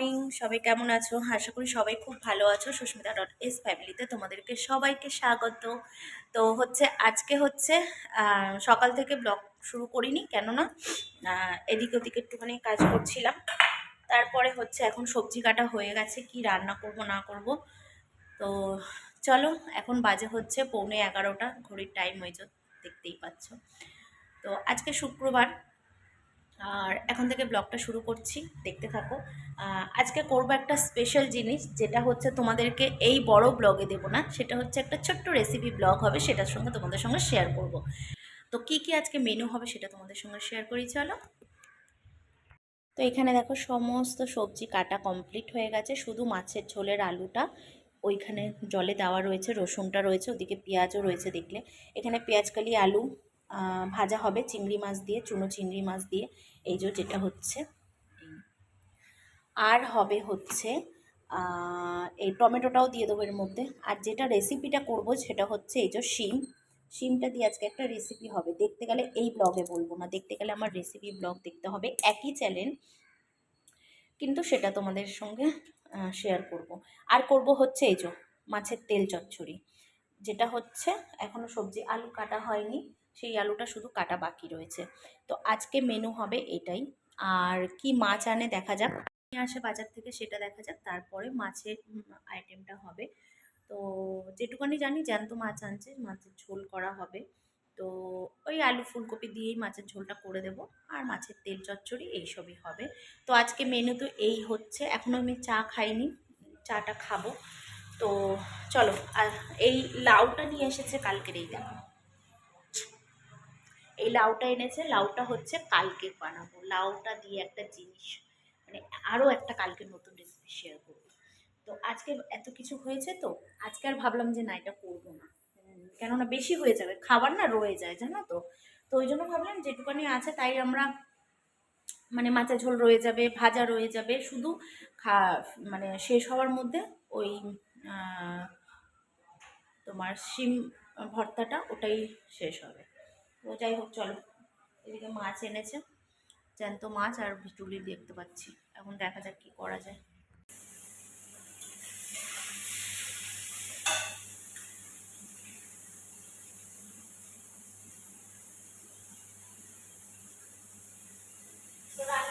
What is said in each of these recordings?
Morning সবাই কেমন আছো? আশা করি সবাই খুব ভালো আছো। সুস্মিতা ডট এস ফ্যামিলিতে তোমাদেরকে সবাইকে স্বাগত। তো হচ্ছে, আজকে হচ্ছে সকাল থেকে ব্লগ শুরু করিনি, কেননা এদিক ওদিকে একটুখানি কাজ করছিলাম। তারপরে হচ্ছে, এখন সবজি কাটা হয়ে গেছে, কি রান্না করব, না করব। তো চলো, এখন বাজে হচ্ছে পৌনে এগারোটা, ঘড়ির টাইম হয়েছে, দেখতেই পাচ্ছ। তো আজকে শুক্রবার আর এখন থেকে ব্লগটা শুরু করছি, দেখতে থাকো। আজকে করব একটা স্পেশাল জিনিস, যেটা হচ্ছে তোমাদেরকে এই বড় ব্লগে দেবো না, সেটা হচ্ছে একটা ছোট্ট রেসিপি ব্লগ হবে, সেটার সঙ্গে তোমাদের সঙ্গে শেয়ার করব। তো কি কি আজকে মেনু হবে সেটা তোমাদের সঙ্গে শেয়ার করি, চলো। তো এখানে দেখো সমস্ত সবজি কাটা কমপ্লিট হয়ে গেছে, শুধু মাছের ঝোলের আলুটা, ওইখানে জলে দেওয়া রয়েছে, রসুনটা রয়েছে, ওদিকে পেঁয়াজও রয়েছে দেখলে। এখানে পেঁয়াজকালি আলু ভাজা হবে চিংড়ি মাছ দিয়ে, চুনো চিংড়ি মাছ দিয়ে। এই যে যেটা হচ্ছে। আর হবে হচ্ছে এই টমেটোটাও দিয়ে দেবো এর মধ্যে। আর যেটা রেসিপিটা করব সেটা হচ্ছে এই যে শিম। শিমটা দিয়ে আজকে একটা রেসিপি হবে। দেখতে গেলে এই ব্লগে বলব না। দেখতে গেলে আমার রেসিপি ব্লগ দেখতে হবে। একই চ্যানেল কিন্তু সেটা তোমাদের সঙ্গে শেয়ার করব। আর করব হচ্ছে এই যে মাছের তেল চচ্চড়ি। যেটা হচ্ছে এখনও সবজি আলু কাটা হয়নি। সেই আলুটা শুধু কাটা বাকি রয়েছে। তো আজকে মেনু হবে এটাই। আর কি মাছ আনে দেখা যাক। নিয়ে আসে বাজার থেকে সেটা দেখা যাক। তারপরে মাছের আইটেমটা হবে। তো যেটুকানি জানি জ্যান্ত মাছ আনছে, মাছের ঝোল করা হবে। তো ওই আলু ফুলকপি দিয়েই মাছের ঝোলটা করে দেব। আর মাছের তেল চচ্চড়ি এইসবই হবে। তো আজকে মেনু তো এই হচ্ছে। এখনও আমি চা খাইনি। চাটা খাব। তো চলো, আর এই লাউটা নিয়ে এসেছে কালকের এই দেখো। এই লাউটা এনেছে, লাউটা হচ্ছে কালকে বানাবো। লাউটা দিয়ে একটা জিনিস মানে আরও একটা কালকে নতুন রেসিপি শেয়ার করব। তো আজকে এত কিছু হয়েছে তো, আজকে আর ভাবলাম যে না, এটা করব না। কেননা বেশি হয়ে যাবে, খাবার না রয়ে যায়, জানো তো। তো ওই জন্য ভাবলাম যেটুকানি আছে তাই আমরা মানে মাছের ঝোল রয়ে যাবে, ভাজা রয়ে যাবে, শুধু খা মানে শেষ হওয়ার মধ্যে ওই তোমার শিম ভর্তাটা ওটাই শেষ হবে। তো যাই হোক, চলো। এদিকে মাছ এনেছে, জ্যান্ত মাছ আর ভিটুলি দেখতে পাচ্ছি। এখন দেখা যাক কী করা যায়।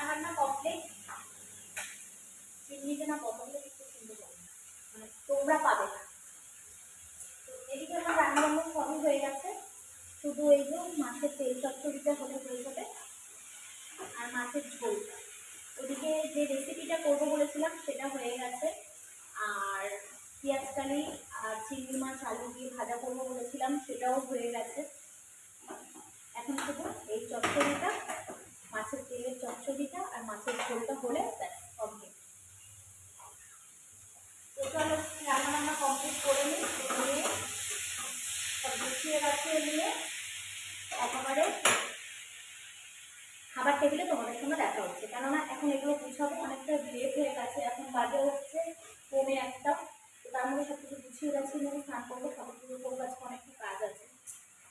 রান্না কমপ্লিট চিমনিতে না হবে মানে তোমরা পাবে না। এদিকে আমার রান্না সবই হয়ে গেছে। শুধু এই যে মাছের তেল চচ্চড়িটা হলে হয়ে যাবে আর মাছের ঝোল। ওদিকে যে রেসিপিটা করব বলেছিলাম, সেটা হয়ে গেছে। আর পেঁয়াজকালি আর চিংড়ি মাছ, আলু দিয়ে ভাজা করব বলেছিলাম, সেটাও হয়ে গেছে এখন শুধু এই চচ্চড়িটা মাছের তেলের চচ্চড়িটা আর মাছের ঝোলটা হলে কমপ্লিট তো চলো রান্না বান্না কমপ্লিট করে নিই নিয়ে গুছিয়ে রাখিয়ে নিয়ে একেবারে খাবার টেবিলে তোমাদের সঙ্গে দেখা হচ্ছে। কেননা এখন এগুলো গুছাবো, অনেকটা লেট হয়ে গেছে, এখন বাজে হচ্ছে পৌনে একটা। তো তার মধ্যে সব কিছু গুছিয়ে গেছি আমি স্নান করব ঠাকুর পুজো করব, আজকে অনেকটা কাজ আছে।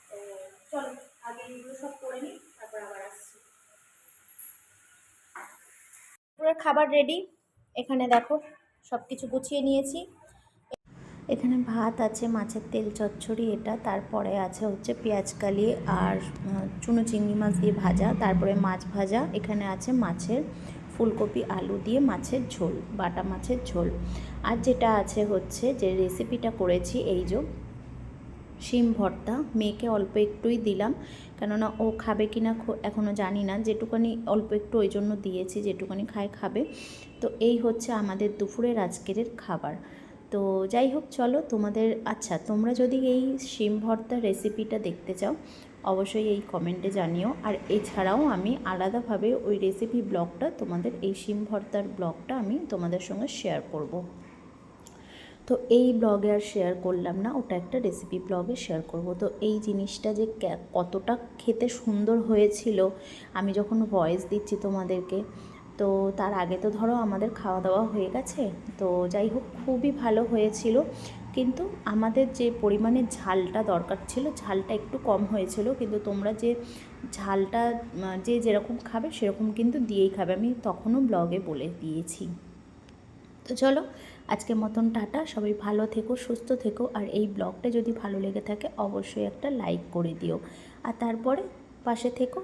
তো চলো, আগে এগুলো সব করে নিই, তারপর আবার আসছি। পুরো খাবার রেডি এখানে দেখো সব কিছু গুছিয়ে নিয়েছি। এখানে ভাত আছে, মাছের তেল, চচ্চড়ি এটা, তারপরে আছে হচ্ছে পেঁয়াজকালি আর চুনো চিংড়ি মাছ দিয়ে ভাজা, তারপরে মাছ ভাজা, এখানে আছে মাছের ফুলকপি, আলু দিয়ে মাছের ঝোল, বাটা মাছের ঝোল। আর যেটা আছে হচ্ছে যে রেসিপিটা করেছি এই যে শিম ভর্তা, মেয়েকে অল্প একটুই দিলাম, কেননা ও খাবে কি না এখনও জানি না, যেটুকানি অল্প একটু ওই জন্য দিয়েছি, যেটুকানি খায় খাবে। তো এই হচ্ছে আমাদের দুপুরের আজকের খাবার। তো যাই হোক, চলো তোমাদের আচ্ছা তোমরা যদি এই শিম ভর্তার রেসিপিটা দেখতে চাও, অবশ্যই এই কমেন্টে জানিও। আর এছাড়াও আমি আলাদাভাবে ওই রেসিপি ব্লগটা তোমাদের এই শিম ভর্তার ব্লগটা আমি তোমাদের সঙ্গে শেয়ার করব। তো এই ব্লগে আর শেয়ার করলাম না, ওটা একটা রেসিপি ব্লগে শেয়ার করব। তো এই জিনিসটা যে কতটা খেতে সুন্দর হয়েছিল, আমি যখন ভয়েস দিচ্ছি তোমাদেরকে তো তার আগে তো ধরো আমাদের খাওয়া দাওয়া হয়ে গেছে, তো যাই হোক খুবই ভালো হয়েছিল। কিন্তু আমাদের যে পরিমাণে ঝালটা দরকার ছিল, ঝালটা একটু কম হয়েছিল, কিন্তু তোমরা যে ঝালটা যে যেরকম খাবে সেরকম কিন্তু দিয়েই খাবে। আমি তখনও ব্লগে বলে দিয়েছি। তো চলো, আজকের মতন টাটা। সবাই ভালো থেকো, সুস্থ থেকো, আর এই ব্লগটা যদি ভালো লেগে থাকে অবশ্যই একটা লাইক করে দিও। আর তারপরে পাশে থেকো,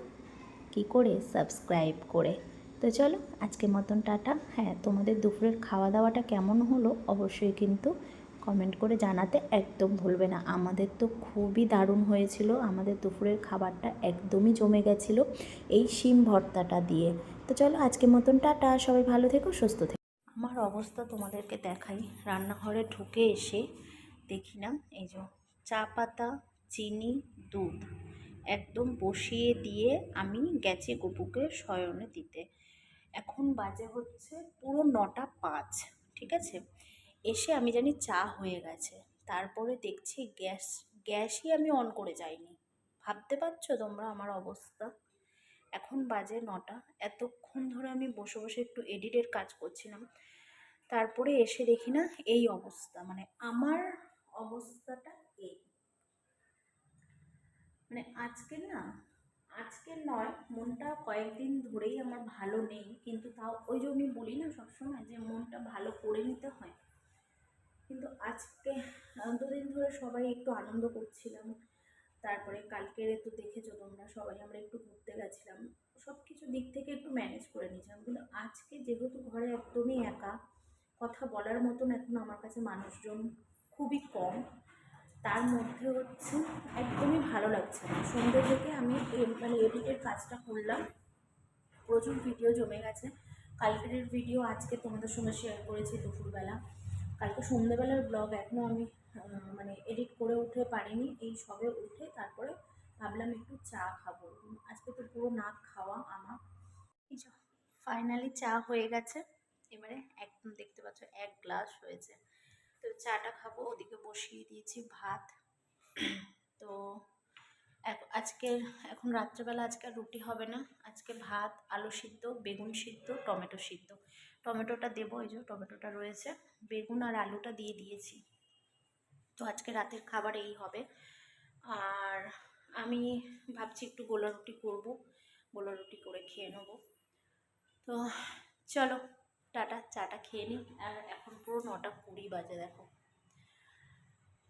কি করে? সাবস্ক্রাইব করে। তো চলো, আজকের মতন টাটা। হ্যাঁ তোমাদের দুপুরের খাওয়া দাওয়াটা কেমন হলো অবশ্যই কিন্তু কমেন্ট করে জানাতে একদম ভুলবে না। আমাদের তো খুবই দারুণ হয়েছিল। আমাদের দুপুরের খাবারটা একদমই জমে গেছিল এই শিম ভর্তাটা দিয়ে। তো চলো, আজকের মতন টাটা। সবাই ভালো থেকো, সুস্থ থেকো। আমার অবস্থা তোমাদেরকে দেখাই। রান্নাঘরে ঢুকে এসে দেখি না, এই যে চা পাতা, চিনি, দুধ। একদম বসিয়ে দিয়ে আমি গেছি গপুকে শয়নে দিতে। এখন বাজে হচ্ছে পুরো নটা পাঁচ, ঠিক আছে? এসে আমি জানি চা হয়ে গেছে। তারপরে দেখছি গ্যাস, গ্যাসই আমি অন করে যাইনি। ভাবতে পারছ তোমরা আমার অবস্থা? এখন বাজে নটা, এতক্ষণ ধরে আমি বসে বসে একটু এডিটের কাজ করছিলাম। তারপরে এসে দেখি না এই অবস্থা মানে আমার অবস্থাটা মানে আজকের না, আজকের নয়, মনটা কয়েকদিন ধরেই আমার ভালো নেই, কিন্তু তাও ওই জন্যই বলি না সবসময় যে মনটা ভালো করে নিতে হয়। কিন্তু আজকে দুদিন ধরে সবাই একটু আনন্দ করছিলাম, তারপরে কালকে তো দেখেছ তোমরা সবাই আমরা একটু ঘুরতে গেছিলাম সব কিছু দিক থেকে একটু ম্যানেজ করে নিয়েছিলাম, কিন্তু আজকে যেহেতু ঘরে একদমই একা, কথা বলার মতন এখন আমার কাছে মানুষজন খুবই কম তার মধ্যে হচ্ছে একদমই ভালো লাগছে না। সন্ধ্যে থেকে আমি মানে এডিটের কাজটা করলাম। প্রচুর ভিডিও জমে গেছে। কালকের ভিডিও আজকে তোমাদের সঙ্গে শেয়ার করেছি দুপুরবেলা। কালকে সন্ধ্যেবেলার ব্লগ এখনও আমি মানে এডিট করে উঠতে পারিনি। এই সবে উঠে তারপরে ভাবলাম একটু চা খাব। আজকে তো পুরো না খাওয়া আমার। ফাইনালি চা হয়ে গেছে। এবারে একদম দেখতে পাচ্ছ, এক গ্লাস হয়েছে। তো চাটা খাব, ওদিকে বসিয়ে দিয়েছি ভাত। তো আজকে, এখন রাত্রেবেলা আজকে রুটি হবে না। আজকে ভাত, আলু সিদ্ধ, বেগুন সিদ্ধ, টমেটো সিদ্ধ। টমেটোটা দেবো, এই যে টমেটোটা রয়েছে। বেগুন আর আলুটা দিয়ে দিয়েছি। তো আজকে রাতের খাবার এই হবে। আর আমি ভাবছি একটু গোলা রুটি করব। গোলা রুটি করে খেয়ে নেব। তো চলো টাটা, চাটা খেয়ে নিই। আর এখন পুরো নটা কুড়ি বাজে, দেখো।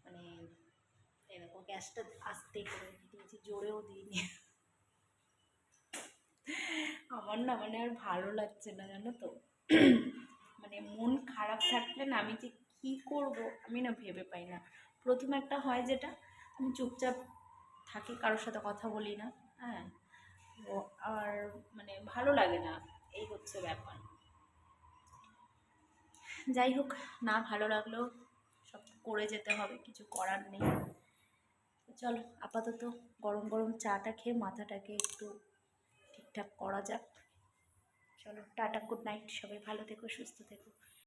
মানে দেখো, গ্যাসটা আস্তেই করে দিয়েছি, জোরেও দিইনি। আমার না মানে আর ভালো লাগছে না, জানো তো? মানে মন খারাপ থাকলে না আমি যে কী করব, আমি না ভেবে পাই না। প্রথম একটা হয় যেটা, আমি চুপচাপ থাকি, কারোর সাথে কথা বলি না হ্যাঁ? আর মানে ভালো লাগে না, এই হচ্ছে ব্যাপার। যাই হোক, না ভালো লাগলেও সব করে যেতে হবে, কিছু করার নেই। চলো, আপাতত গরম গরম চাটা খেয়ে মাথাটাকে একটু ঠিকঠাক করা যাক। চলো, টাটা গুড নাইট সবাই ভালো থেকো, সুস্থ থেকো।